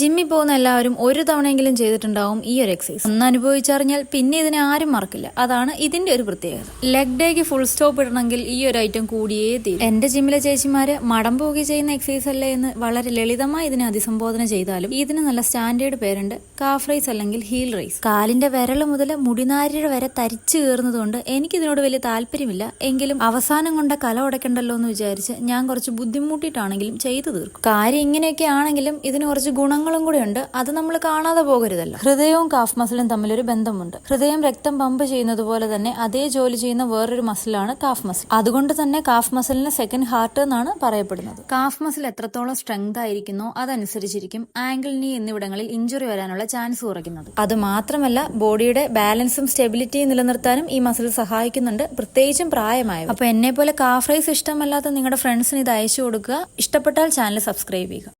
ജിമ്മിൽ പോകുന്ന എല്ലാവരും ഒരു തവണയെങ്കിലും ചെയ്തിട്ടുണ്ടാവും ഈ ഒരു എക്സസൈസ് ഒന്ന് അനുഭവിച്ചറിഞ്ഞാൽ പിന്നെ ഇതിനെ ആരും മറക്കില്ല. അതാണ് ഇതിന്റെ ഒരു പ്രത്യേകത. ലെഗ് ഡേക്ക് ഫുൾ സ്റ്റോപ്പ് ഇടണമെങ്കിൽ ഈ ഒരു ഐറ്റം കൂടിയേ തീരും. എന്റെ ജിമ്മിലെ ചേച്ചിമാര് മടം പോകി ചെയ്യുന്ന എക്സസൈസ് അല്ലേ എന്ന് വളരെ ലളിതമായി ഇതിനെ അഭിസംബോധന ചെയ്താലും ഇതിന് നല്ല സ്റ്റാൻഡേർഡ് പേരുണ്ട്. കാഫ് റൈസ് അല്ലെങ്കിൽ ഹീൽ റൈസ് കാലിന്റെ വിരൽ മുതൽ മുടിനാരിയുടെ വരെ തരിച്ചു കയറുന്നതുകൊണ്ട് എനിക്കിതിനോട് വലിയ താല്പര്യമില്ല. എങ്കിലും അവസാനം കൊണ്ട കല ഉടക്കണ്ടല്ലോ എന്ന് വിചാരിച്ച് ഞാൻ കുറച്ച് ബുദ്ധിമുട്ടിയിട്ടാണെങ്കിലും ചെയ്തു തീർക്കും. കാര്യം ഇങ്ങനെയൊക്കെ ആണെങ്കിലും ഇതിന് കുറച്ച് ഗുണങ്ങളും കൂടെ ഉണ്ട്. അത് നമ്മൾ കാണാതെ പോകരുതല്ലോ. ഹൃദയവും കാഫ് മസിലും തമ്മിലൊരു ബന്ധമുണ്ട്. ഹൃദയം രക്തം പമ്പ് ചെയ്യുന്നത് പോലെ തന്നെ അതേ ജോലി ചെയ്യുന്ന വേറൊരു മസിലാണ് കാഫ് മസിൽ അതുകൊണ്ട് തന്നെ കാഫ് മസിലിന് സെക്കൻഡ് ഹാർട്ട് എന്നാണ് പറയപ്പെടുന്നത്. കാഫ് മസിൽ എത്രത്തോളം സ്ട്രെങ്ത് ആയിരിക്കുന്നോ അതനുസരിച്ചിരിക്കും ആംഗിൾ നീ എന്നിവിടങ്ങളിൽ ഇഞ്ചുറി വരാനുള്ള ചാൻസ് കുറയ്ക്കുന്നത്. അത് മാത്രമല്ല ബോഡിയുടെ ബാലൻസും സ്റ്റെബിലിറ്റിയും നിലനിർത്താനും ഈ മസിൽ സഹായിക്കുന്നുണ്ട്. പ്രത്യേകിച്ചും പ്രായമായ അപ്പൊ എന്നെ പോലെ കാഫ് റൈസ് ഇഷ്ടമല്ലാത്ത നിങ്ങളുടെ ഫ്രണ്ട്സിന് ഇത് അയച്ചു കൊടുക്കുക. ഇഷ്ടപ്പെട്ടാൽ ചാനൽ സബ്സ്ക്രൈബ് ചെയ്യുക.